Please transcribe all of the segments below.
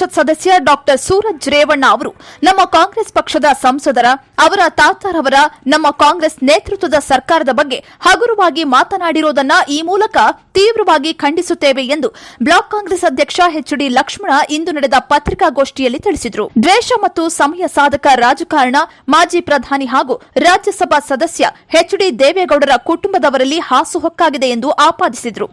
ಪರಿಷತ್ ಸದಸ್ಯ ಡಾಕ್ಟರ್ ಸೂರಜ್ ರೇವಣ್ಣ ಅವರು, ನಮ್ಮ ಕಾಂಗ್ರೆಸ್ ಪಕ್ಷದ ಸಂಸದರ, ಅವರ ತಾತಾರವರ ನಮ್ಮ ಕಾಂಗ್ರೆಸ್ ನೇತೃತ್ವದ ಸರ್ಕಾರದ ಬಗ್ಗೆ ಹಗುರವಾಗಿ ಮಾತನಾಡಿರೋದನ್ನ ಈ ಮೂಲಕ ತೀವ್ರವಾಗಿ ಖಂಡಿಸುತ್ತೇವೆ ಎಂದು ಬ್ಲಾಕ್ ಕಾಂಗ್ರೆಸ್ ಅಧ್ಯಕ್ಷ ಎಚ್ಡಿ ಲಕ್ಷ್ಮಣ ಇಂದು ನಡೆದ ಪತ್ರಿಕಾಗೋಷ್ಠಿಯಲ್ಲಿ ತಿಳಿಸಿದರು. ದ್ವೇಷ ಮತ್ತು ಸಮಯ ಸಾಧಕ ರಾಜಕಾರಣ ಮಾಜಿ ಪ್ರಧಾನಿ ಹಾಗೂ ರಾಜ್ಯಸಭಾ ಸದಸ್ಯ ಎಚ್ಡಿ ದೇವೇಗೌಡರ ಕುಟುಂಬದವರಲ್ಲಿ ಹಾಸುಹೊಕ್ಕಾಗಿದೆ ಎಂದು ಆಪಾದಿಸಿದರು.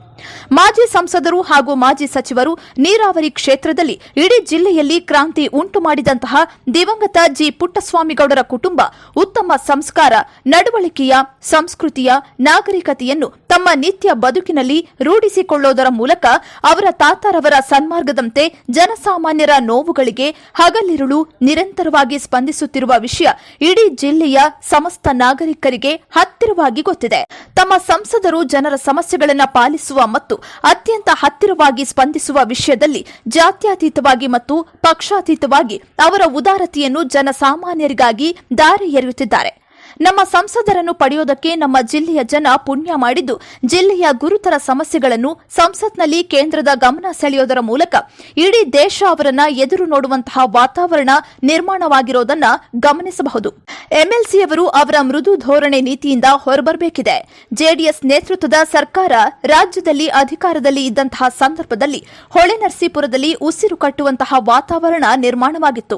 ಮಾಜಿ ಸಂಸದರು ಹಾಗೂ ಮಾಜಿ ಸಚಿವರು ನೀರಾವರಿ ಕ್ಷೇತ್ರದಲ್ಲಿ ಇಡೀ ಜಿಲ್ಲೆಯಲ್ಲಿ ಕ್ರಾಂತಿ ಉಂಟು ಮಾಡಿದಂತಹ ದಿವಂಗತ ಜಿ ಪುಟ್ಟಸ್ವಾಮಿಗೌಡರ ಕುಟುಂಬ ಉತ್ತಮ ಸಂಸ್ಕಾರ, ನಡವಳಿಕೆಯ, ಸಂಸ್ಕೃತಿಯ, ನಾಗರಿಕತೆಯನ್ನು ತಮ್ಮ ನಿತ್ಯ ಬದುಕಿನಲ್ಲಿ ರೂಢಿಸಿಕೊಳ್ಳುವುದರ ಮೂಲಕ ಅವರ ತಾತಾರವರ ಸನ್ಮಾರ್ಗದಂತೆ ಜನಸಾಮಾನ್ಯರ ನೋವುಗಳಿಗೆ ಹಗಲಿರುಳು ನಿರಂತರವಾಗಿ ಸ್ಪಂದಿಸುತ್ತಿರುವ ವಿಷಯ ಇಡೀ ಜಿಲ್ಲೆಯ ಸಮಸ್ತ ನಾಗರಿಕರಿಗೆ ಹತ್ತಿರವಾಗಿ ಗೊತ್ತಿದೆ. ತಮ್ಮ ಸಂಸದರು ಜನರ ಸಮಸ್ಯೆಗಳನ್ನು ಪಾಲಿಸುವ ಮತ್ತು ಅತ್ಯಂತ ಹತ್ತಿರವಾಗಿ ಸ್ಪಂದಿಸುವ ವಿಷಯದಲ್ಲಿ ಜಾತ್ಯತೀತವಾಗಿ ಮತ್ತು ಪಕ್ಷಾತೀತವಾಗಿ ಅವರ ಉದಾರತೆಯನ್ನು ಜನಸಾಮಾನ್ಯರಿಗಾಗಿ ದಾರಿ ಎರೆಯುತ್ತಿದ್ದಾರೆ ನಮ್ಮ ಸಂಸದರನ್ನು ಪಡೆಯುವುದಕ್ಕೆ ನಮ್ಮ ಜಿಲ್ಲೆಯ ಜನ ಪುಣ್ಯ ಮಾಡಿದ್ದು, ಜಿಲ್ಲೆಯ ಗುರುತರ ಸಮಸ್ಯೆಗಳನ್ನು ಸಂಸತ್ನಲ್ಲಿ ಕೇಂದ್ರದ ಗಮನ ಸೆಳೆಯೋದರ ಮೂಲಕ ಇಡೀ ದೇಶ ಅವರನ್ನ ಎದುರು ನೋಡುವಂತಹ ವಾತಾವರಣ ನಿರ್ಮಾಣವಾಗಿರೋದನ್ನ ಗಮನಿಸಬಹುದು. ಎಂಎಲ್ಸಿಯವರು ಅವರ ಮೃದು ಧೋರಣೆ ನೀತಿಯಿಂದ ಹೊರಬರಬೇಕಿದೆ. ಜೆಡಿಎಸ್ ನೇತೃತ್ವದ ಸರ್ಕಾರ ರಾಜ್ಯದಲ್ಲಿ ಅಧಿಕಾರದಲ್ಲಿ ಇದ್ದಂತಹ ಸಂದರ್ಭದಲ್ಲಿ ಹೊಳೆನರಸೀಪುರದಲ್ಲಿ ಉಸಿರು ಕಟ್ಟುವಂತಹ ವಾತಾವರಣ ನಿರ್ಮಾಣವಾಗಿತ್ತು.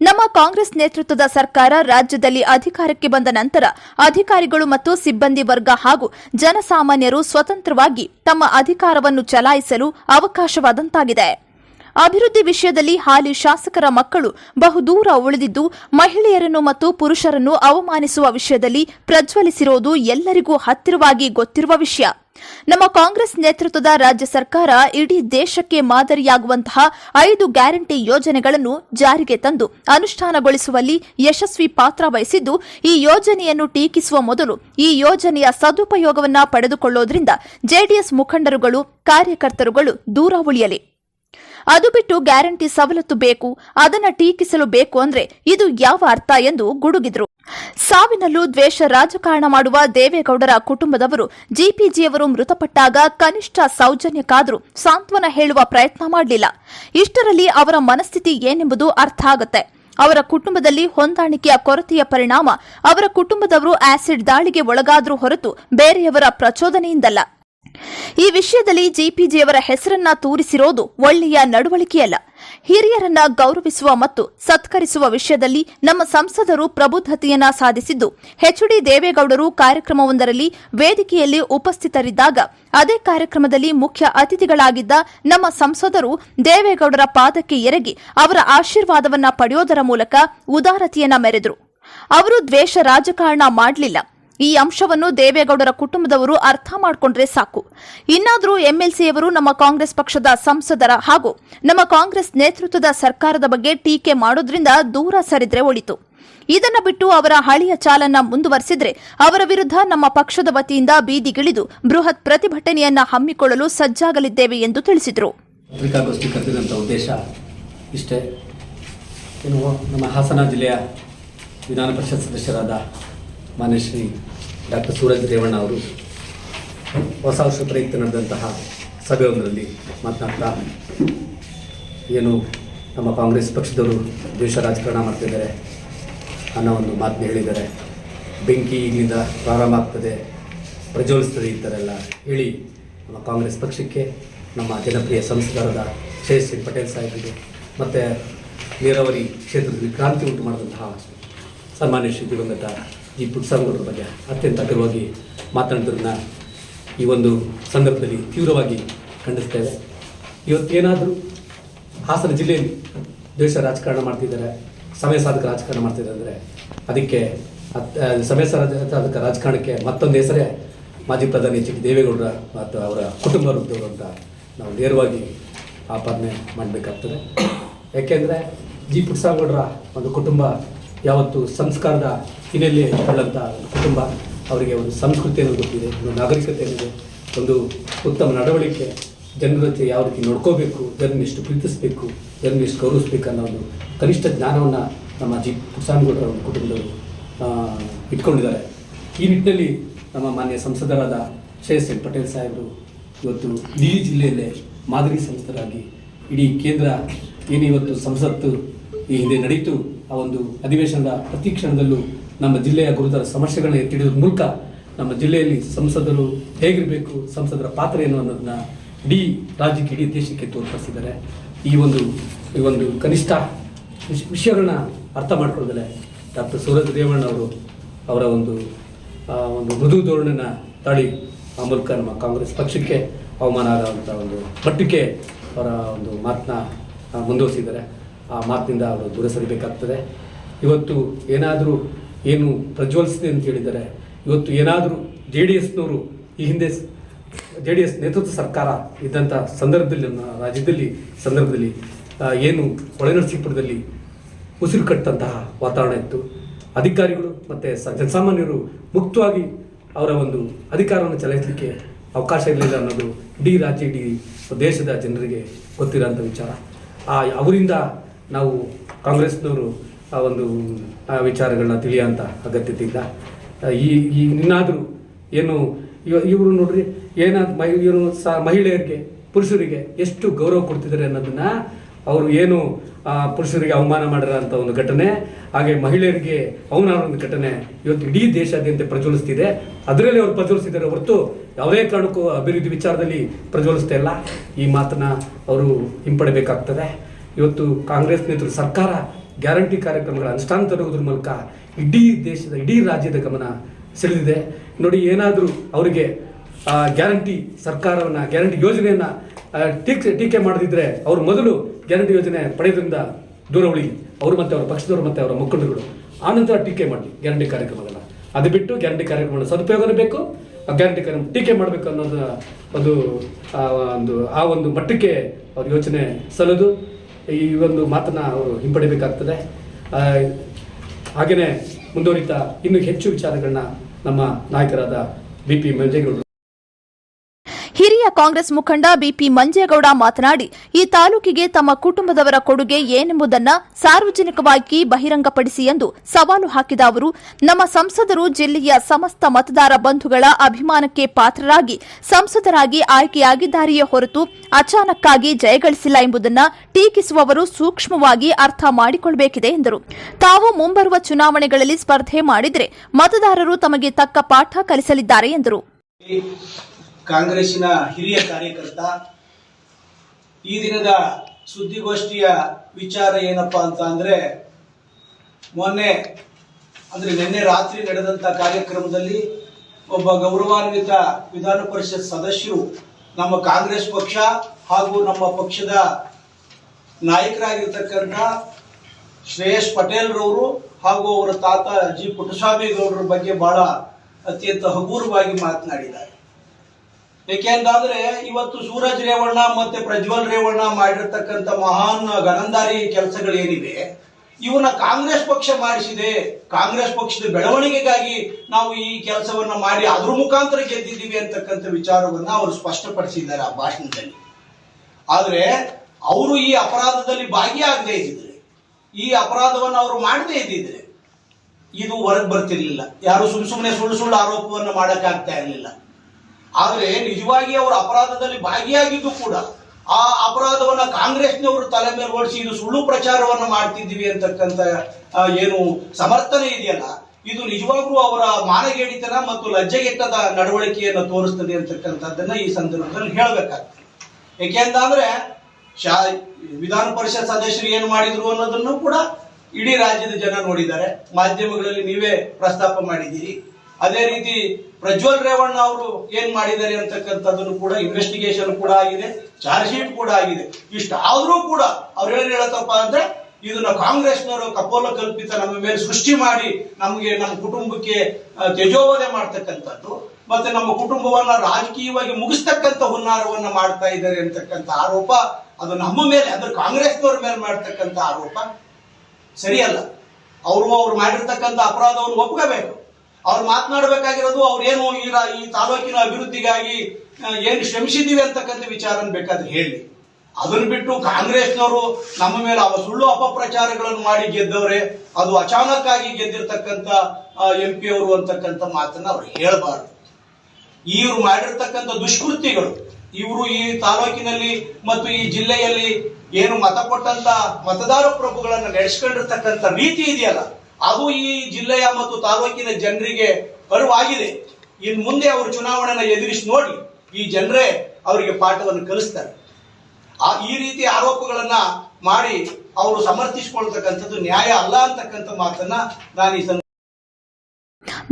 ನಮ್ಮ ಕಾಂಗ್ರೆಸ್ ನೇತೃತ್ವದ ಸರ್ಕಾರ ರಾಜ್ಯದಲ್ಲಿ ಅಧಿಕಾರಕ್ಕೆ ಬಂದ ನಂತರ ಅಧಿಕಾರಿಗಳು ಮತ್ತು ಸಿಬ್ಬಂದಿ ವರ್ಗ ಹಾಗೂ ಜನಸಾಮಾನ್ಯರು ಸ್ವತಂತ್ರವಾಗಿ ತಮ್ಮ ಅಧಿಕಾರವನ್ನು ಚಲಾಯಿಸಲು ಅವಕಾಶವಾದಂತಾಗಿದೆ. ಅಭಿವೃದ್ಧಿ ವಿಷಯದಲ್ಲಿ ಹಾಲಿ ಶಾಸಕರ ಮಕ್ಕಳು ಬಹುದೂರ ಉಳಿದಿದ್ದು, ಮಹಿಳೆಯರನ್ನು ಮತ್ತು ಪುರುಷರನ್ನು ಅವಮಾನಿಸುವ ವಿಷಯದಲ್ಲಿ ಪ್ರಜ್ವಲಿಸಿರುವುದು ಎಲ್ಲರಿಗೂ ಹತ್ತಿರವಾಗಿ ಗೊತ್ತಿರುವ ವಿಷಯ. ನಮ್ಮ ಕಾಂಗ್ರೆಸ್ ನೇತೃತ್ವದ ರಾಜ್ಯ ಸರ್ಕಾರ ಇಡೀ ದೇಶಕ್ಕೆ ಮಾದರಿಯಾಗುವಂತಹ ಐದು ಗ್ಯಾರಂಟಿ ಯೋಜನೆಗಳನ್ನು ಜಾರಿಗೆ ತಂದು ಅನುಷ್ಠಾನಗೊಳಿಸುವಲ್ಲಿ ಯಶಸ್ವಿ ಪಾತ್ರ ವಹಿಸಿದ್ದು, ಈ ಯೋಜನೆಯನ್ನು ಟೀಕಿಸುವ ಮೊದಲು ಈ ಯೋಜನೆಯ ಸದುಪಯೋಗವನ್ನು ಪಡೆದುಕೊಳ್ಳೋದ್ರಿಂದ ಜೆಡಿಎಸ್ ಮುಖಂಡರುಗಳು, ಕಾರ್ಯಕರ್ತರುಗಳು ದೂರ ಉಳಿಯಲಿ. ಅದು ಬಿಟ್ಟು ಗ್ಯಾರಂಟಿ ಸವಲತ್ತು ಬೇಕು, ಅದನ್ನ ಟೀಕಿಸಲು ಬೇಕು ಅಂದ್ರೆ ಇದು ಯಾವ ಅರ್ಥ ಎಂದು ಗುಡುಗಿದ್ರು. ಸಾವಿನಲ್ಲೂ ದ್ವೇಷ ರಾಜಕಾರಣ ಮಾಡುವ ದೇವೇಗೌಡರ ಕುಟುಂಬದವರು ಜಿಪಿಜಿಯವರು ಮೃತಪಟ್ಟಾಗ ಕನಿಷ್ಠ ಸೌಜನ್ಯಕ್ಕಾದರೂ ಸಾಂತ್ವನ ಹೇಳುವ ಪ್ರಯತ್ನ ಮಾಡಲಿಲ್ಲ. ಇಷ್ಟರಲ್ಲಿ ಅವರ ಮನಸ್ಥಿತಿ ಏನೆಂಬುದು ಅರ್ಥ ಆಗುತ್ತೆ. ಅವರ ಕುಟುಂಬದಲ್ಲಿ ಹೊಂದಾಣಿಕೆಯ ಕೊರತೆಯ ಪರಿಣಾಮ ಅವರ ಕುಟುಂಬದವರು ಆಸಿಡ್ ದಾಳಿಗೆ ಒಳಗಾದರೂ ಹೊರತು ಬೇರೆಯವರ ಪ್ರಚೋದನೆಯಿಂದಲ್ಲ. ಈ ವಿಷಯದಲ್ಲಿ ಜೆಪಿಜಿಯವರ ಹೆಸರನ್ನ ತೂರಿಸಿರೋದು ಒಳ್ಳೆಯ ನಡವಳಿಕೆಯಲ್ಲ. ಹಿರಿಯರನ್ನ ಗೌರವಿಸುವ ಮತ್ತು ಸತ್ಕರಿಸುವ ವಿಷಯದಲ್ಲಿ ನಮ್ಮ ಸಂಸದರು ಪ್ರಬುದ್ಧತೆಯನ್ನ ಸಾಧಿಸಿದ್ದು. ಎಚ್ಡಿ ದೇವೇಗೌಡರು ಕಾರ್ಯಕ್ರಮವೊಂದರಲ್ಲಿ ವೇದಿಕೆಯಲ್ಲಿ ಉಪಸ್ಥಿತರಿದ್ದಾಗ ಅದೇ ಕಾರ್ಯಕ್ರಮದಲ್ಲಿ ಮುಖ್ಯ ಅತಿಥಿಗಳಾಗಿದ್ದ ನಮ್ಮ ಸಂಸದರು ದೇವೇಗೌಡರ ಪಾದಕ್ಕೆ ಎರಗಿ ಅವರ ಆಶೀರ್ವಾದವನ್ನ ಪಡೆಯೋದರ ಮೂಲಕ ಉದಾರತೆಯನ್ನ ಮೆರೆದರು. ಅವರು ದ್ವೇಷ ರಾಜಕಾರಣ ಮಾಡಲಿಲ್ಲ. ಈ ಅಂಶವನ್ನು ದೇವೇಗೌಡರ ಕುಟುಂಬದವರು ಅರ್ಥ ಮಾಡಿಕೊಂಡ್ರೆ ಸಾಕು. ಇನ್ನಾದರೂ ಎಂಎಲ್ಸಿಯವರು ನಮ್ಮ ಕಾಂಗ್ರೆಸ್ ಪಕ್ಷದ ಸಂಸದರ ಹಾಗೂ ನಮ್ಮ ಕಾಂಗ್ರೆಸ್ ನೇತೃತ್ವದ ಸರ್ಕಾರದ ಬಗ್ಗೆ ಟೀಕೆ ಮಾಡೋದ್ರಿಂದ ದೂರ ಸರಿದ್ರೆ ಒಳಿತು. ಇದನ್ನ ಬಿಟ್ಟು ಅವರ ಹಳೆಯ ಚಾಲನ್ನ ಮುಂದುವರೆಸಿದ್ರೆ ಅವರ ವಿರುದ್ಧ ನಮ್ಮ ಪಕ್ಷದ ವತಿಯಿಂದ ಬೀದಿಗಿಳಿದು ಬೃಹತ್ ಪ್ರತಿಭಟನೆಯನ್ನ ಹಮ್ಮಿಕೊಳ್ಳಲು ಸಜ್ಜಾಗಲಿದ್ದೇವೆ ಎಂದು ತಿಳಿಸಿದರು. ನಮ್ಮ ಹಾಸನ ಜಿಲ್ಲೆಯ ವಿಧಾನ ಪರಿಷತ್ ಸದಸ್ಯರಾದ ಮಾನ್ಯ ಶ್ರೀ ಡಾಕ್ಟರ್ ಸೂರಜ್ ರೇವಣ್ಣ ಅವರು ಹೊಸ ವರ್ಷ ಪ್ರಯುಕ್ತ ನಡೆದಂತಹ ಸಭೆಯೊಂದರಲ್ಲಿ ಮಾತನಾಡ್ತಾ ಏನು ನಮ್ಮ ಕಾಂಗ್ರೆಸ್ ಪಕ್ಷದವರು ದ್ವೇಷ ರಾಜಕಾರಣ ಮಾಡ್ತಿದ್ದಾರೆ ಅನ್ನೋ ಒಂದು ಮಾತನ್ನ ಹೇಳಿದ್ದಾರೆ. ಬೆಂಕಿ ಈಗಲಿಂದ ಪ್ರಾರಂಭ ಆಗ್ತದೆ, ಪ್ರಜ್ವಲಿಸ್ತದೆ ಈ ಥರ ಎಲ್ಲ ಹೇಳಿ ನಮ್ಮ ಕಾಂಗ್ರೆಸ್ ಪಕ್ಷಕ್ಕೆ ನಮ್ಮ ಜನಪ್ರಿಯ ಸಂಸ್ಕಾರದ ಶ್ರೇಯಸ್ಸಿ ಪಟೇಲ್ ಸಾಹೇಬರಿಗೆ ಮತ್ತು ನೀರಾವರಿ ಕ್ಷೇತ್ರದಲ್ಲಿ ಕ್ರಾಂತಿ ಉಂಟು ಮಾಡಿದಂತಹ ಸನ್ಮಾನ್ಯ ಶ್ರೀ ದಿವಂಗತ ಜಿ ಪುಟ್ಸಾಂಗೌಡರ ಬಗ್ಗೆ ಅತ್ಯಂತ ಅಗ್ರವಾಗಿ ಮಾತನಾಡಿದ್ರನ್ನ ಈ ಒಂದು ಸಂದರ್ಭದಲ್ಲಿ ತೀವ್ರವಾಗಿ ಖಂಡಿಸ್ತೇವೆ ಇವತ್ತೇನಾದರೂ ಹಾಸನ ಜಿಲ್ಲೆಯಲ್ಲಿ ದೇಶ ರಾಜಕಾರಣ ಮಾಡ್ತಿದ್ದಾರೆ, ಸಮಯ ಸಾಧಕ ರಾಜಕಾರಣ ಮಾಡ್ತಿದ್ದಾರೆ ಅಂದರೆ ಅದಕ್ಕೆ ಸಮಯ ಸಾಧಕ ರಾಜಕಾರಣಕ್ಕೆ ಮತ್ತೊಂದು ಹೆಸರೇ ಮಾಜಿ ಪ್ರಧಾನಿ ಎಚ್. ಡಿ. ದೇವೇಗೌಡರ ಮತ್ತು ಅವರ ಕುಟುಂಬ ವೃದ್ಧರು ಅಂತ ನಾವು ನೇರವಾಗಿ ಆಪಾದನೆ ಮಾಡಬೇಕಾಗ್ತದೆ. ಯಾಕೆಂದರೆ ಜಿ. ಪುಟ್ಸಾಗೌಡರ ಒಂದು ಕುಟುಂಬ ಯಾವತ್ತು ಸಂಸ್ಕಾರದ ಹಿನ್ನೆಲೆ ಉಳ್ಳಂಥ ಕುಟುಂಬ ಅವರಿಗೆ ಒಂದು ಸಂಸ್ಕೃತಿ ಅನ್ನೋದು ಗೊತ್ತಿದೆ ಒಂದು ನಾಗರಿಕತೆ ಏನಿದೆ ಒಂದು ಉತ್ತಮ ನಡವಳಿಕೆ, ಜನರ ಜೊತೆ ಯಾವ ರೀತಿ ನೋಡ್ಕೋಬೇಕು, ಜನರನ್ನ ಎಷ್ಟು ಪ್ರೀತಿಸಬೇಕು, ಜನರನ್ನ ಎಷ್ಟು ಗೌರವಿಸ್ಬೇಕು ಅನ್ನೋ ಒಂದು ಕನಿಷ್ಠ ಜ್ಞಾನವನ್ನು ನಮ್ಮ ಜಿ ಪುಸಾನ್ಗೌಡರ ಒಂದು ಕುಟುಂಬದವರು ಇಟ್ಕೊಂಡಿದ್ದಾರೆ. ಈ ನಿಟ್ಟಿನಲ್ಲಿ ನಮ್ಮ ಮಾನ್ಯ ಸಂಸದರಾದ ಶ್ರೇಯಸ್ ಪಟೇಲ್ ಸಾಹೇಬರು ಇವತ್ತು ಇಡೀ ಜಿಲ್ಲೆಯಲ್ಲೇ ಮಾದರಿ ಸಂಸ್ಥರಾಗಿ ಇಡೀ ಕೇಂದ್ರ ಏನು ಇವತ್ತು ಸಂಸತ್ತು ಈ ಹಿಂದೆ ನಡೆಯಿತು ಆ ಒಂದು ಅಧಿವೇಶನದ ಪ್ರತಿ ಕ್ಷಣದಲ್ಲೂ ನಮ್ಮ ಜಿಲ್ಲೆಯ ಗುರುತರ ಸಮಸ್ಯೆಗಳನ್ನ ಎತ್ತಿಡೋದ್ರ ಮೂಲಕ ನಮ್ಮ ಜಿಲ್ಲೆಯಲ್ಲಿ ಸಂಸದರು ಹೇಗಿರಬೇಕು, ಸಂಸದರ ಪಾತ್ರ ಏನು ಅನ್ನೋದನ್ನ ಇಡೀ ರಾಜ್ಯಕ್ಕೆ, ಇಡೀ ದೇಶಕ್ಕೆ ತೋರ್ಪಡಿಸಿದ್ದಾರೆ. ಈ ಒಂದು ಈ ಒಂದು ಕನಿಷ್ಠ ವಿಷ- ವಿಷಯಗಳನ್ನ ಅರ್ಥ ಮಾಡ್ಕೊಳ್ಳೋದಲ್ಲೇ ಡಾಕ್ಟರ್ ಸೂರಜ್ ರೇವಣ್ಣ ಅವರು ಅವರ ಒಂದು ಒಂದು ಮೃದು ಧೋರಣೆನ ತಾಳಿ ಆ ಮೂಲಕ ನಮ್ಮ ಕಾಂಗ್ರೆಸ್ ಪಕ್ಷಕ್ಕೆ ಅವಮಾನ ಆದಂಥ ಒಂದು ಮಟ್ಟಕ್ಕೆ ಅವರ ಒಂದು ಮಾತನ್ನ ಮುಂದುವರಿಸಿದ್ದಾರೆ. ಆ ಮಾತಿನಿಂದ ಅವರು ದೂರ ಸರಿಬೇಕಾಗ್ತದೆ. ಇವತ್ತು ಏನಾದರೂ ಏನು ಪ್ರಜ್ವಲಿಸಿದೆ ಅಂತ ಹೇಳಿದರೆ, ಇವತ್ತು ಏನಾದರೂ ಜೆ ಡಿ ಎಸ್ನವರು ಈ ಹಿಂದೆ ಜೆ ಡಿ ಎಸ್ ನೇತೃತ್ವ ಸರ್ಕಾರ ಇದ್ದಂಥ ಸಂದರ್ಭದಲ್ಲಿ ರಾಜ್ಯದಲ್ಲಿ ಸಂದರ್ಭದಲ್ಲಿ ಏನು ಒಳನರಸೀಪುರದಲ್ಲಿ ಉಸಿರು ಕಟ್ಟಂತಹ ವಾತಾವರಣ ಇತ್ತು. ಅಧಿಕಾರಿಗಳು ಮತ್ತು ಜನಸಾಮಾನ್ಯರು ಮುಕ್ತವಾಗಿ ಅವರ ಒಂದು ಅಧಿಕಾರವನ್ನು ಚಲಾಯಿಸಲಿಕ್ಕೆ ಅವಕಾಶ ಇರಲಿಲ್ಲ ಅನ್ನೋದು ಇಡೀ ರಾಜ್ಯ, ಇಡೀ ದೇಶದ ಜನರಿಗೆ ಗೊತ್ತಿರೋಂಥ ವಿಚಾರ. ಆ, ಅವರಿಂದ ನಾವು ಕಾಂಗ್ರೆಸ್ನವರು ಆ ಒಂದು, ಆ ವಿಚಾರಗಳನ್ನ ತಿಳಿಯೋಂಥ ಅಗತ್ಯತೆ ಇಲ್ಲ ಈ ಇನ್ನಾದರೂ ಏನು, ಇವ, ಇವರು ನೋಡ್ರಿ, ಏನಾದ ಮಹಿ, ಇವರು ಸಹ ಮಹಿಳೆಯರಿಗೆ, ಪುರುಷರಿಗೆ ಎಷ್ಟು ಗೌರವ ಕೊಡ್ತಿದ್ದಾರೆ ಅನ್ನೋದನ್ನ ಅವರು ಏನು ಪುರುಷರಿಗೆ ಅವಮಾನ ಮಾಡಿರೋ ಒಂದು ಘಟನೆ, ಹಾಗೆ ಮಹಿಳೆಯರಿಗೆ ಅವಮಾನ ಒಂದು ಘಟನೆ ಇವತ್ತು ಇಡೀ ದೇಶಾದ್ಯಂತ ಪ್ರಜ್ವಲಿಸ್ತಿದೆ. ಅದರಲ್ಲಿ ಅವರು ಪ್ರಜ್ವಲಿಸ್ತಿದ್ದಾರೆ ಹೊರತು ಯಾವುದೇ ಕಾರಣಕ್ಕೂ ಅಭಿವೃದ್ಧಿ ವಿಚಾರದಲ್ಲಿ ಪ್ರಜ್ವಲಿಸ್ತಾ ಇಲ್ಲ. ಈ ಮಾತನ್ನ ಅವರು ಹಿಂಪಡಬೇಕಾಗ್ತದೆ. ಇವತ್ತು ಕಾಂಗ್ರೆಸ್ ನೇತೃತ್ವ ಸರ್ಕಾರ ಗ್ಯಾರಂಟಿ ಕಾರ್ಯಕ್ರಮಗಳ ಅನುಷ್ಠಾನ ತರುವುದ್ರ ಮೂಲಕ ಇಡೀ ದೇಶದ, ಇಡೀ ರಾಜ್ಯದ ಗಮನ ಸೆಳೆದಿದೆ. ನೋಡಿ, ಏನಾದರೂ ಅವರಿಗೆ ಗ್ಯಾರಂಟಿ ಸರ್ಕಾರವನ್ನು, ಗ್ಯಾರಂಟಿ ಯೋಜನೆಯನ್ನು ಟೀಕೆ ಟೀಕೆ ಮಾಡದಿದ್ದರೆ ಅವರು ಮೊದಲು ಗ್ಯಾರಂಟಿ ಯೋಜನೆ ಪಡೆಯೋದ್ರಿಂದ ದೂರ ಉಳಿ. ಅವರು ಮತ್ತು ಅವರ ಪಕ್ಷದವರು ಮತ್ತು ಅವರ ಮುಖಂಡರುಗಳು. ಆನಂತರ ಟೀಕೆ ಮಾಡಿ ಗ್ಯಾರಂಟಿ ಕಾರ್ಯಕ್ರಮಗಳನ್ನ. ಅದು ಬಿಟ್ಟು ಗ್ಯಾರಂಟಿ ಕಾರ್ಯಕ್ರಮಗಳ ಸದುಪಯೋಗನೇ ಬೇಕು. ಆ ಗ್ಯಾರಂಟಿ ಕಾರ್ಯಕ್ರಮ ಟೀಕೆ ಮಾಡಬೇಕು ಅನ್ನೋದು ಒಂದು ಒಂದು, ಆ ಒಂದು ಮಟ್ಟಕ್ಕೆ ಅವ್ರ ಯೋಚನೆ ಸಲ್ಲದು. ಈ ಒಂದು ಮಾತನ್ನ ಅವರು ಹಿಂಪಡಿಬೇಕಾಗ್ತದೆ. ಹಾಗೇನೆ ಮುಂದುವರಿತಾ ಇನ್ನೂ ಹೆಚ್ಚು ವಿಚಾರಗಳನ್ನ ನಮ್ಮ ನಾಯಕರಾದ ಬಿ ಪಿ ಮಂಜೇಗೌಡರು ಹಿರಿಯ ಕಾಂಗ್ರೆಸ್ ಮುಖಂಡ ಬಿಪಿ ಮಂಜೇಗೌಡ ಮಾತನಾಡಿ, ಈ ತಾಲೂಕಿಗೆ ತಮ್ಮ ಕುಟುಂಬದವರ ಕೊಡುಗೆ ಏನೆಂಬುದನ್ನ ಸಾರ್ವಜನಿಕವಾಗಿ ಬಹಿರಂಗಪಡಿಸಿ ಎಂದು ಸವಾಲು ಹಾಕಿದ ಅವರು, ನಮ್ಮ ಸಂಸದರು ಜಿಲ್ಲೆಯ ಸಮಸ್ತ ಮತದಾರ ಬಂಧುಗಳ ಅಭಿಮಾನಕ್ಕೆ ಪಾತ್ರರಾಗಿ, ಸಂಸದರಾಗಿ ಆಯ್ಕೆಯಾಗಿದ್ದಾರೆಯೇ ಹೊರತು ಅಚಾನಕ್ಕಾಗಿ ಜಯಗಳಿಸಿಲ್ಲ ಎಂಬುದನ್ನು ಟೀಕಿಸುವವರು ಸೂಕ್ಷ್ಮವಾಗಿ ಅರ್ಥ ಮಾಡಿಕೊಳ್ಳಬೇಕಿದೆ ಎಂದರು. ತಾವು ಮುಂಬರುವ ಚುನಾವಣೆಗಳಲ್ಲಿ ಸ್ಪರ್ಧೆ ಮಾಡಿದರೆ ಮತದಾರರು ತಮಗೆ ತಕ್ಕ ಪಾಠ ಕಲಿಸಲಿದ್ದಾರೆ ಎಂದರು. ಕಾಂಗ್ರೆಸ್ಸಿನ ಹಿರಿಯ ಕಾರ್ಯಕರ್ತ, ಈ ದಿನದ ಸುದ್ದಿಗೋಷ್ಠಿಯ ವಿಚಾರ ಏನಪ್ಪ ಅಂತ ಅಂದ್ರೆ, ಮೊನ್ನೆ, ಅಂದ್ರೆ ನಿನ್ನೆ ರಾತ್ರಿ ನಡೆದಂತ ಕಾರ್ಯಕ್ರಮದಲ್ಲಿ ಒಬ್ಬ ಗೌರವಾನ್ವಿತ ವಿಧಾನ ಪರಿಷತ್ ಸದಸ್ಯರು ನಮ್ಮ ಕಾಂಗ್ರೆಸ್ ಪಕ್ಷ ಹಾಗೂ ನಮ್ಮ ಪಕ್ಷದ ನಾಯಕರಾಗಿರ್ತಕ್ಕಂಥ ಶ್ರೇಯಸ್ ಪಟೇಲ್ ರವರು ಹಾಗೂ ಅವರ ತಾತ ಜಿ ಪುಟ್ಟಸ್ವಾಮಿ ಗೌಡರ ಬಗ್ಗೆ ಬಹಳ ಅತ್ಯಂತ ಹಗೂರವಾಗಿ ಮಾತನಾಡಿದ್ದಾರೆ. ಏಕೆಂದಾದ್ರೆ ಇವತ್ತು ಸೂರಜ್ ರೇವಣ್ಣ ಮತ್ತೆ ಪ್ರಜ್ವಲ್ ರೇವಣ್ಣ ಮಾಡಿರ್ತಕ್ಕಂಥ ಮಹಾನ್ ಗಣಂದಾರಿ ಕೆಲಸಗಳೇನಿವೆ ಇವನ್ನ ಕಾಂಗ್ರೆಸ್ ಪಕ್ಷ ಮಾಡಿಸಿದೆ. ಕಾಂಗ್ರೆಸ್ ಪಕ್ಷದ ಬೆಳವಣಿಗೆಗಾಗಿ ನಾವು ಈ ಕೆಲಸವನ್ನ ಮಾಡಿ ಅದ್ರ ಮುಖಾಂತರ ಗೆದ್ದಿದ್ದೀವಿ ಅಂತಕ್ಕಂಥ ವಿಚಾರವನ್ನ ಅವರು ಸ್ಪಷ್ಟಪಡಿಸಿದ್ದಾರೆ ಆ ಭಾಷಣದಲ್ಲಿ. ಆದ್ರೆ ಅವರು ಈ ಅಪರಾಧದಲ್ಲಿ ಭಾಗಿಯಾಗದೇ ಇದ್ದಿದ್ರೆ, ಈ ಅಪರಾಧವನ್ನು ಅವರು ಮಾಡದೇ ಇದ್ದಿದ್ರೆ ಇದು ಹೊರಗೆ ಬರ್ತಿರ್ಲಿಲ್ಲ. ಯಾರು ಸುಮ್ ಸುಮ್ಮನೆ ಸುಳ್ಳು ಸುಳ್ಳು ಆರೋಪವನ್ನು ಮಾಡಕ್ಕಾಗ್ತಾ ಇರಲಿಲ್ಲ. ಆದ್ರೆ ನಿಜವಾಗಿ ಅವರು ಅಪರಾಧದಲ್ಲಿ ಭಾಗಿಯಾಗಿದ್ದು ಕೂಡ ಆ ಅಪರಾಧವನ್ನ ಕಾಂಗ್ರೆಸ್ನವರು ತಲೆ ಮೇಲೆ ಓಡಿಸಿ ಇದು ಸುಳ್ಳು ಪ್ರಚಾರವನ್ನು ಮಾಡ್ತಿದ್ದೀವಿ ಅಂತಕ್ಕಂಥ ಏನು ಸಮರ್ಥನೆ ಇದೆಯಲ್ಲ, ಇದು ನಿಜವಾಗ್ಲೂ ಅವರ ಮಾನಗೇಡಿತನ ಮತ್ತು ಲಜ್ಜೆಗೆಟ್ಟದ ನಡವಳಿಕೆಯನ್ನು ತೋರಿಸ್ತದೆ ಅಂತಕ್ಕಂಥದ್ದನ್ನ ಈ ಸಂದರ್ಭದಲ್ಲಿ ಹೇಳಬೇಕಾಗ್ತದೆ. ಏಕೆಂತಂದ್ರೆ ಶಾ, ವಿಧಾನ ಪರಿಷತ್ ಸದಸ್ಯರು ಏನು ಮಾಡಿದ್ರು ಅನ್ನೋದನ್ನು ಕೂಡ ಇಡೀ ರಾಜ್ಯದ ಜನ ನೋಡಿದ್ದಾರೆ. ಮಾಧ್ಯಮಗಳಲ್ಲಿ ನೀವೇ ಪ್ರಸ್ತಾಪ ಮಾಡಿದ್ದೀರಿ. ಅದೇ ರೀತಿ ಪ್ರಜ್ವಲ್ ರೇವಣ್ಣ ಅವರು ಏನ್ ಮಾಡಿದ್ದಾರೆ ಅಂತಕ್ಕಂಥದ್ದನ್ನು ಕೂಡ ಇನ್ವೆಸ್ಟಿಗೇಷನ್ ಕೂಡ ಆಗಿದೆ ಚಾರ್ಜ್ ಶೀಟ್ ಕೂಡ ಆಗಿದೆ. ಇಷ್ಟಾದ್ರೂ ಕೂಡ ಅವ್ರು ಏನ್ ಹೇಳತ್ತಪ್ಪ ಅಂದ್ರೆ, ಇದನ್ನ ಕಾಂಗ್ರೆಸ್ನವರು ಕಪೋಲ ಕಲ್ಪಿತ ನಮ್ಮ ಮೇಲೆ ಸೃಷ್ಟಿ ಮಾಡಿ ನಮಗೆ ನಮ್ಮ ಕುಟುಂಬಕ್ಕೆ ತೇಜೋವಧೆ ಮಾಡ್ತಕ್ಕಂಥದ್ದು, ಮತ್ತೆ ನಮ್ಮ ಕುಟುಂಬವನ್ನ ರಾಜಕೀಯವಾಗಿ ಮುಗಿಸ್ತಕ್ಕಂಥ ಹುನ್ನಾರವನ್ನ ಮಾಡ್ತಾ ಇದ್ದಾರೆ ಅಂತಕ್ಕಂಥ ಆರೋಪ, ಅದು ನಮ್ಮ ಮೇಲೆ ಅಂದ್ರೆ ಕಾಂಗ್ರೆಸ್ನವ್ರ ಮೇಲೆ ಮಾಡ್ತಕ್ಕಂಥ ಆರೋಪ. ಸರಿಯಲ್ಲ. ಅವರು ಅವ್ರು ಮಾಡಿರ್ತಕ್ಕಂಥ ಅಪರಾಧವನ್ನು ಒಪ್ಕೋಬೇಕು. ಅವ್ರು ಮಾತನಾಡಬೇಕಾಗಿರೋದು ಅವ್ರು ಏನು ಈ ತಾಲೂಕಿನ ಅಭಿವೃದ್ಧಿಗಾಗಿ ಏನು ಶ್ರಮಿಸಿದ್ದೀವಿ ಅಂತಕ್ಕಂಥ ವಿಚಾರನ ಬೇಕಾದ್ರೆ ಹೇಳಿ. ಅದನ್ನ ಬಿಟ್ಟು ಕಾಂಗ್ರೆಸ್ನವರು ನಮ್ಮ ಮೇಲೆ ಅವ ಸುಳ್ಳು ಅಪಪ್ರಚಾರಗಳನ್ನು ಮಾಡಿ ಗೆದ್ದವ್ರೆ, ಅದು ಅಚಾನಕ್ ಆಗಿ ಗೆದ್ದಿರ್ತಕ್ಕಂಥ ಎಂ ಪಿ ಅವರು ಅಂತಕ್ಕಂಥ ಮಾತನ್ನ ಅವ್ರು ಹೇಳಬಾರ್ದು. ಇವರು ಮಾಡಿರ್ತಕ್ಕಂಥ ದುಷ್ಕೃತಿಗಳು ಇವರು ಈ ತಾಲೂಕಿನಲ್ಲಿ ಮತ್ತು ಈ ಜಿಲ್ಲೆಯಲ್ಲಿ ಏನು ಮತ ಕೊಟ್ಟಂತ ಮತದಾರ ಪ್ರಭುಗಳನ್ನು ನಡೆಸ್ಕೊಂಡಿರ್ತಕ್ಕಂಥ ರೀತಿ ಇದೆಯಲ್ಲ ಅದು ಈ ಜಿಲ್ಲೆಯ ಮತ್ತು ತಾಲೂಕಿನ ಜನರಿಗೆ ಅರಿವಾಗಿದೆ ಇನ್ ಮುಂದೆ ಅವರು ಚುನಾವಣೆನ ಎದುರಿಸಿ ನೋಡಿ ಈ ಜನರೇ ಅವರಿಗೆ ಪಾಠವನ್ನು ಕಲಿಸ್ತಾರೆ. ಆ, ಈ ರೀತಿ ಆರೋಪಗಳನ್ನ ಮಾಡಿ ಅವರು ಸಮರ್ಥಿಸಿಕೊಳ್ತಕ್ಕಂಥದ್ದು ನ್ಯಾಯ ಅಲ್ಲ ಅಂತಕ್ಕಂಥ ಮಾತನ್ನ ನಾನು ಈ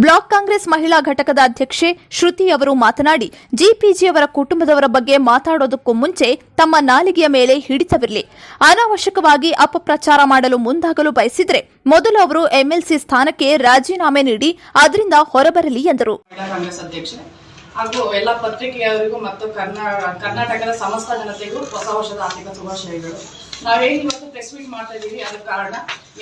ಬ್ಲಾಕ್ ಕಾಂಗ್ರೆಸ್ ಮಹಿಳಾ ಘಟಕದ ಅಧ್ಯಕ್ಷೆ ಶ್ರುತಿ ಅವರು ಮಾತನಾಡಿ, ಜಿಪಿಜಿ ಅವರ ಕುಟುಂಬದವರ ಬಗ್ಗೆ ಮಾತಾಡೋದಕ್ಕೂ ಮುಂಚೆ ತಮ್ಮ ನಾಲಿಗೆಯ ಮೇಲೆ ಹಿಡಿತವಿರಲಿ. ಅನಾವಶ್ಯಕವಾಗಿ ಅಪಪ್ರಚಾರ ಮಾಡಲು ಮುಂದಾಗಲು ಬಯಸಿದರೆ ಮೊದಲು ಅವರು ಎಂಎಲ್ಸಿ ಸ್ಥಾನಕ್ಕೆ ರಾಜೀನಾಮೆ ನೀಡಿ ಅದರಿಂದ ಹೊರಬರಲಿ ಎಂದರು. ಹಾಗೂ ಎಲ್ಲ ಪತ್ರಿಕೆಯವರಿಗೂ ಮತ್ತು ಕರ್ನಾ, ಕರ್ನಾಟಕದ ಸಮಸ್ತ ಜನತೆಗೂ ಹೊಸ ವರ್ಷದ ಆರ್ಥಿಕ ಶುಭಾಶಯಗಳು. ನಾವೇನು ಇವತ್ತು ಪ್ರೆಸ್ ಮೀಟ್ ಮಾಡ್ತಾ ಇದ್ದೀವಿ ಅದಕ್ಕೆ ಕಾರಣ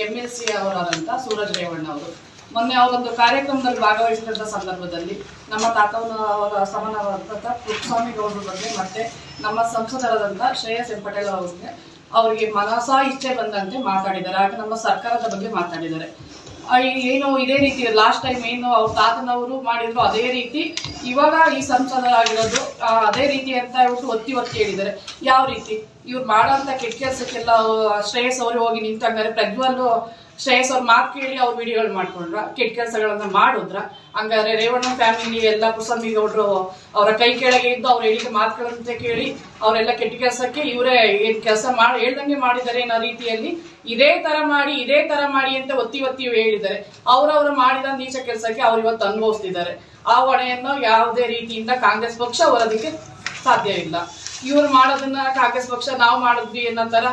ಎಂ ಎಲ್ ಸಿ ಅವರಾದಂಥ ಸೂರಜ್ ರೇವಣ್ಣ ಅವರು ಮೊನ್ನೆ ಅವರೊಂದು ಕಾರ್ಯಕ್ರಮದಲ್ಲಿ ಭಾಗವಹಿಸಿದಂತ ಸಂದರ್ಭದಲ್ಲಿ ನಮ್ಮ ತಾತವನ ಅವರ ಸಮನವಾದಂಥ ಪುಟ್ಟಸ್ವಾಮಿ ಗೌಡರ ಬಗ್ಗೆ ಮತ್ತೆ ನಮ್ಮ ಸಂಸದರಾದಂಥ ಶ್ರೇಯಸ್ ಎಂ ಪಟೇಲ್ ಅವರಿಗೆ ಅವರಿಗೆ ಮನಸ ಇಚ್ಛೆ ಬಂದಂತೆ ಮಾತಾಡಿದ್ದಾರೆ. ಹಾಗೆ ನಮ್ಮ ಸರ್ಕಾರದ ಬಗ್ಗೆ ಮಾತಾಡಿದ್ದಾರೆ. ಏನು ಇದೇ ರೀತಿ ಲಾಸ್ಟ್ ಟೈಮ್ ಏನು ಅವ್ರ ತಾತನವರು ಮಾಡಿದ್ರು ಅದೇ ರೀತಿ ಇವಾಗ ಈ ಸಂಸದರಾಗಿರೋದು ಅದೇ ರೀತಿ ಅಂತ ಹೇಳ್ಬಿಟ್ಟು ಒತ್ತಿ ಒತ್ತಿ ಹೇಳಿದ್ದಾರೆ. ಯಾವ ರೀತಿ? ಇವ್ರು ಮಾಡೋಂಥ ಕೆಟ್ಟ ಕೆಲಸಕ್ಕೆಲ್ಲ ಶ್ರೇಯಸ್ ಅವರು ಹೋಗಿ ನಿಂತಂಗಾರೆ ಪ್ರಜ್ವಲ್ ಶ್ರೇಯಸ್ ಅವ್ರ ಮಾತು ಕೇಳಿ ಅವ್ರ ವಿಡಿಯೋಗಳು ಮಾಡ್ಕೊಂಡ್ರ, ಕೆಟ್ಟ ಕೆಲಸಗಳನ್ನ ಮಾಡಿದ್ರ, ಹಂಗಾದ್ರೆ ರೇವಣ್ಣ ಫ್ಯಾಮಿಲಿ ಎಲ್ಲ ಕುಸಂಬಿ ಗೌಡ್ರು ಅವರ ಕೈ ಕೆಳಗೆ ಇದ್ದು ಅವ್ರ ಹೇಳಿದ ಮಾತುಗಳಂತೆ ಕೇಳಿ ಅವರೆಲ್ಲ ಕೆಟ್ಟ ಕೆಲಸಕ್ಕೆ ಇವರೇ ಏನ್ ಕೆಲಸ ಮಾಡಿ, ಹೇಳ್ದಂಗೆ ಮಾಡಿದ್ದಾರೆ ಅನ್ನೋ ರೀತಿಯಲ್ಲಿ ಇದೇ ತರ ಮಾಡಿ, ಇದೇ ತರ ಮಾಡಿ ಅಂತ ಒತ್ತಿ ಒತ್ತಿ ಹೇಳಿದ್ದಾರೆ. ಅವ್ರವ್ರು ಮಾಡಿದ ನೀಚ ಕೆಲಸಕ್ಕೆ ಅವ್ರು ಇವತ್ತು ಅನುಭವಿಸ್ತಿದ್ದಾರೆ. ಆ ಹೊಣೆಯನ್ನು ಯಾವುದೇ ರೀತಿಯಿಂದ ಕಾಂಗ್ರೆಸ್ ಪಕ್ಷ ಹೊರದಕ್ಕೆ ಸಾಧ್ಯ ಇಲ್ಲ. ಇವ್ರು ಮಾಡೋದನ್ನ ಕಾಂಗ್ರೆಸ್ ಪಕ್ಷ, ನಾವು ಮಾಡಿದ್ವಿ ಅನ್ನೋ ತರ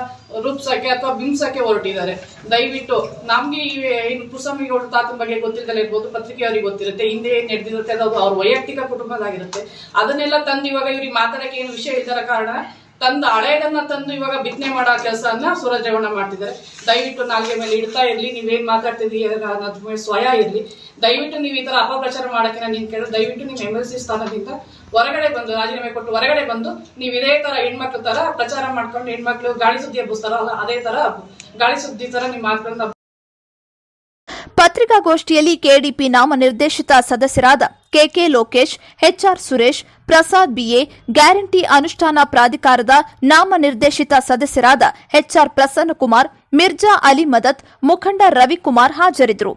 ರೂಪಿಸಕ್ಕೆ ಅಥವಾ ಬಿಂಬಿಸಕ್ಕೆ ಹೊರಟಿದ್ದಾರೆ. ದಯವಿಟ್ಟು ನಮ್ಗೆ ಈ ಏನು ಕುಸಮಿಗೌಡ ತಾತನ ಬಗ್ಗೆ ಗೊತ್ತಿಲ್ಲದಲ್ಲ ಇರ್ಬೋದು, ಪತ್ರಿಕೆಯವರಿಗೆ ಗೊತ್ತಿರುತ್ತೆ, ಹಿಂದೆ ಏನ್ ನಡೆದಿರುತ್ತೆ ಅದು ಅವ್ರ ವೈಯಕ್ತಿಕ ಕುಟುಂಬದಾಗಿರುತ್ತೆ. ಅದನ್ನೆಲ್ಲ ತಂದು ಇವಾಗ ಇವ್ರಿಗೆ ಮಾತಾಡಕ್ಕೆ ಏನು ವಿಷಯ ಇದ್ದಾರ ಕಾರಣ ತಂದು ಹಳೇದನ್ನ ತಂದು ಇವಾಗ ಬಿತ್ತನೆ ಮಾಡೋ ಕೆಲಸನ ಸೂರಜ್ ರೇವಣ್ಣ ಮಾಡ್ತಿದ್ದಾರೆ. ದಯವಿಟ್ಟು ನಾಲ್ಗೆ ಮೇಲೆ ಇಡ್ತಾ ಇರ್ಲಿ, ನೀವೇನ್ ಮಾತಾಡ್ತಿದ್ದೀರಿ ಅನ್ನೋದ್ರ ಮೇಲೆ ಸ್ವಯ ಇರ್ಲಿ. ದಯವಿಟ್ಟು ನೀವು ಈ ತರ ಅಪಪ್ರಚಾರ ಮಾಡಕ್ಕೆ ನಾನು ಕೇಳಿದ್ರೆ ದಯವಿಟ್ಟು ನೀವು ಎಂ ಎಲ್ ಸ್ಥಾನದಿಂದ ಹೊರಗಡೆ ಬಂದು ರಾಜೀನಾಮೆ ಕೊಟ್ಟು ಹೊರಗಡೆ ಬಂದು ನೀವು ಇದೇ ತರ ಹೆಣ್ಮಕ್ಳ ತರ ಪ್ರಚಾರ ಮಾಡ್ಕೊಂಡು ಹೆಣ್ಮಕ್ಳು ಗಾಳಿ ಸುದ್ದಿ ಹಬ್ಬಿಸ್ತಾರಲ್ಲ ಅದೇ ತರ ಗಾಳಿ ಸುದ್ದಿ ತರ ನಿಮ್ಮ ಮಾತುಗಳನ್ನ ಪತ್ರಿಕಾಗೋಷ್ಠಿಯಲ್ಲಿ ಕೆಡಿಪಿ ನಾಮನಿರ್ದೇಶಿತ ಸದಸ್ಯರಾದ KK Lokesh, HR Suresh, Prasad BA, guarantee ಅನುಷ್ಠಾನ ಪ್ರಾಧಿಕಾರದ ನಾಮನಿರ್ದೇಶಿತ ಸದಸ್ಯರಾದ ಎಚ್ಆರ್ ಪ್ರಸನ್ನಕುಮಾರ್, ಮಿರ್ಜಾ ಅಲಿ ಮದತ್, ಮುಖಂಡ ರವಿಕುಮಾರ್ ಹಾಜರಿದ್ದರು.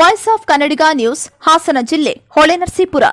Voice of Kannadiga news Hassan ಜಿಲ್ಲೆ ಹೊಳೆನರಸೀಪುರ.